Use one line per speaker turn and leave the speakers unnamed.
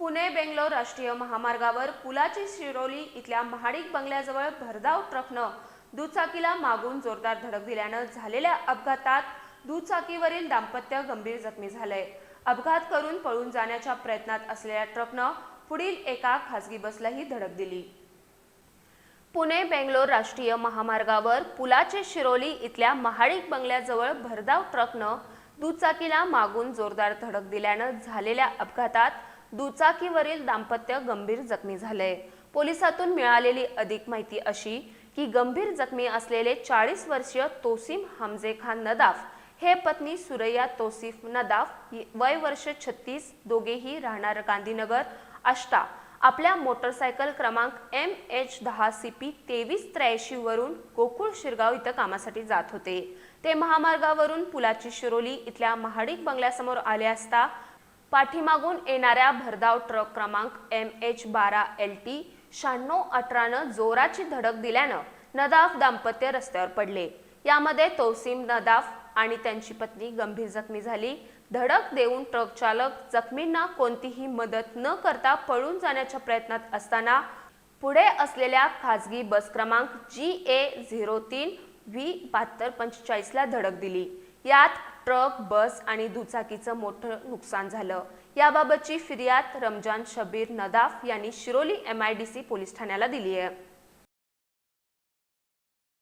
पुणे बेंगलोर राष्ट्रीय महामार्गावर पुलाची शिरोली इथल्या महाडिक बंगल्याजवळ भरधाव ट्रकनं दुचाकीला मागून जोरदार धडक दिल्यानं झालेल्या अपघातात दुचाकीवरील दाम्पत्य गंभीर जखमी झालंय. अपघात करून पळून जाण्याच्या प्रयत्नात असलेल्या ट्रकनं पुढील एका खासगी बसलाही धडक दिली. पुणे बेंगलोर राष्ट्रीय महामार्गावर पुलाचे शिरोली इथल्या महाडिक बंगल्याजवळ भरधाव ट्रकनं दुचाकीला मागून जोरदार धडक दिल्यानं झालेल्या अपघातात दुचाकीवरील दाम्पत्य गंभीर जखमी झालंय पोलिसातून मिळालेली अधिक माहिती अशी की गंभीर जखमी असलेले चाळीस वर्षीय तोसिम हमजे खान नदाफ हे पत्नी सुरैया तोसिफ नदाफ वय वर्ष छत्तीस दोघेही राहणार गांधीनगर आष्टा. आपल्या मोटरसायकल क्रमांक एम एच दहा सी पी तेवीस त्र्याऐंशी वरून गोकुळ शिरगाव इथं कामासाठी जात होते. ते महामार्गावरून पुलाची शिरोली इथल्या महाडिक बंगल्यासमोर आले असता पाठीमागून येणाऱ्या भरधाव ट्रक क्रमांक एम एच बारा एल टी शहाण्णव अठरानं जोराची धडक दिल्यानं नदाफ दाम्पत्य रस्त्यावर पडले. यामध्ये तौसीम नदाफ आणि त्यांची पत्नी गंभीर जखमी झाली. धडक देऊन ट्रक चालक जखमींना कोणतीही मदत न करता पळून जाण्याच्या प्रयत्नात असताना पुढे असलेल्या खासगी बस क्रमांक जी ए झिरो तीन व्ही बहात्तर पंचेचाळीसला धडक दिली. यात ट्रक बस आणि दुचाकीचं मोठं नुकसान झालं. याबाबतची फिर्याद रमजान शबीर नदाफ यांनी Shiroli M I D C police ठाण्याला दिली आहे